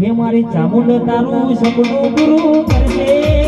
હે મારી ચામુંડ તારું સપનું પૂરું કરજે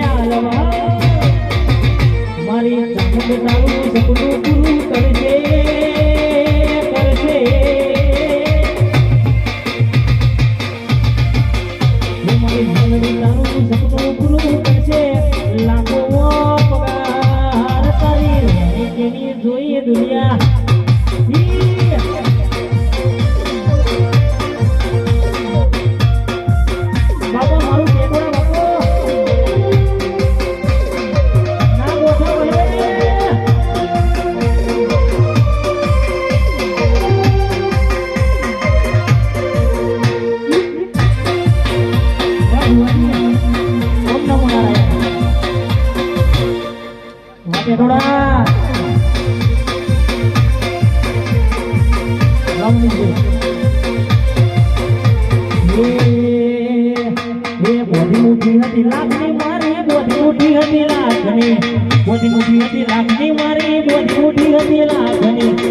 Música ખેડોડા લાગણી મોટી મોટી હતી લાગણી મારી મોટી મોટી હતી લાગણી.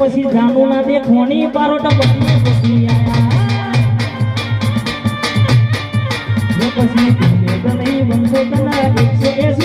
પછી જાંબુના બે ખોણી પારોટા બની પછી આયા. પછી તમે બનશો તના એસ